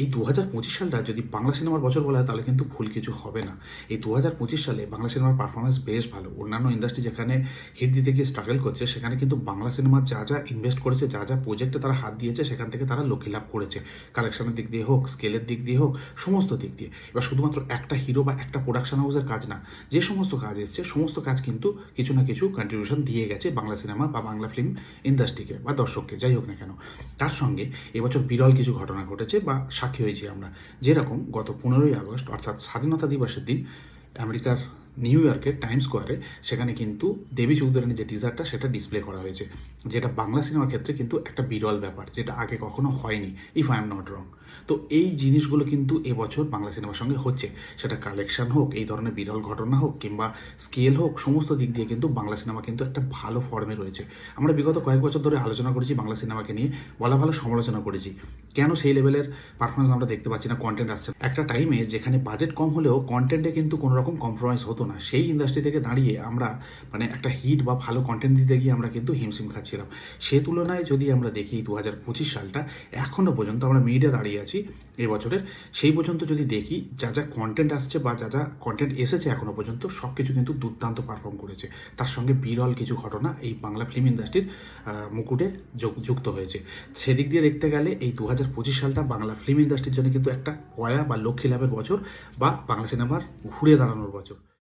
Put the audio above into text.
এই দু হাজার পঁচিশ সালটা যদি বাংলা সিনেমার বছর বলা হয়, তাহলে কিন্তু ভুল কিছু হবে না। এই দু হাজার পঁচিশ সালে বাংলা সিনেমার পারফরমেন্স বেশ ভালো। অন্যান্য ইন্ডাস্ট্রি যেখানে হিট দিতে গিয়ে স্ট্রাগল করছে, সেখানে কিন্তু বাংলা সিনেমা যা যা ইনভেস্ট করেছে, যা যা প্রজেক্টে তারা হাত দিয়েছে, সেখান থেকে তারা লক্ষ্য লাভ করেছে। কালেকশনের দিক দিয়ে হোক স্কেলের দিক দিয়ে হোক, সমস্ত দিক দিয়ে। এবার শুধুমাত্র একটা হিরো বা একটা প্রোডাকশন হাউসের কাজ না, যে সমস্ত কাজ এসছে, সমস্ত কাজ কিন্তু কিছু না কিছু কন্ট্রিবিউশন দিয়ে গেছে বাংলা সিনেমা বা বাংলা ফিল্ম ইন্ডাস্ট্রিকে বা দর্শককে, যাই হোক না কেন। তার সঙ্গে এবছর বিরল কিছু ঘটনা ঘটেছে বা সাক্ষী হয়েছি আমরা। যেরকম গত পনেরোই আগস্ট অর্থাৎ স্বাধীনতা দিবসের দিন আমেরিকার নিউ ইয়র্কের টাইম স্কোয়ারে সেখানে কিন্তু দেবী চৌধুরানীর যে টিজারটা সেটা ডিসপ্লে করা হয়েছে। যেটা বাংলা সিনেমার ক্ষেত্রে কিন্তু একটা বিরল ব্যাপার, যেটা আগে কখনো হয়নি if I am not wrong তো এই জিনিসগুলো কিন্তু এবছর বাংলা সিনেমার সঙ্গে হচ্ছে। সেটা কালেকশন হোক, এই ধরনের বিরল ঘটনা হোক, কিংবা স্কেল হোক, সমস্ত দিক দিয়ে কিন্তু বাংলা সিনেমা কিন্তু একটা ভালো ফর্মে রয়েছে। আমরা বিগত কয়েক বছর ধরে আলোচনা করেছি বাংলা সিনেমাকে নিয়ে, বলা ভালো সমালোচনা করেছি। কেন সেই লেভেলের পারফরমেন্স আমরা দেখতে পাচ্ছি না কন্টেন্ট আসছে একটা টাইমে যেখানে বাজেট কম হলেও কন্টেন্টে কিন্তু কোনো রকম কম্প্রোমাইজ হতো না। সেই ইন্ডাস্ট্রি থেকে দাঁড়িয়ে আমরা মানে একটা হিট বা ভালো কন্টেন্ট দিতে গিয়ে আমরা কিন্তু হিমশিম খাচ্ছিলাম। সে তুলনায় যদি আমরা দেখি দু হাজার পঁচিশ সালটা এখনও পর্যন্ত আমরা মিডিয়া দাঁড়িয়ে আছি এই বছরের। সেই পর্যন্ত যদি দেখি, যা যা কন্টেন্ট আসছে বা যা যা কন্টেন্ট এসেছে এখনও পর্যন্ত সব কিছু কিন্তু দুর্দান্ত পারফর্ম করেছে। তার সঙ্গে বিরল কিছু ঘটনা এই বাংলা ফিল্ম ইন্ডাস্ট্রির মুকুটে যুক্ত হয়েছে। সেদিক দিয়ে দেখতে গেলে এই দু হাজার পঁচিশ সালটা বাংলা ফিল্ম ইন্ডাস্ট্রির জন্য কিন্তু একটা কয়া বা লক্ষ্মী লাভের বছর বা বাংলা সিনেমার ঘুরে দাঁড়ানোর বছর।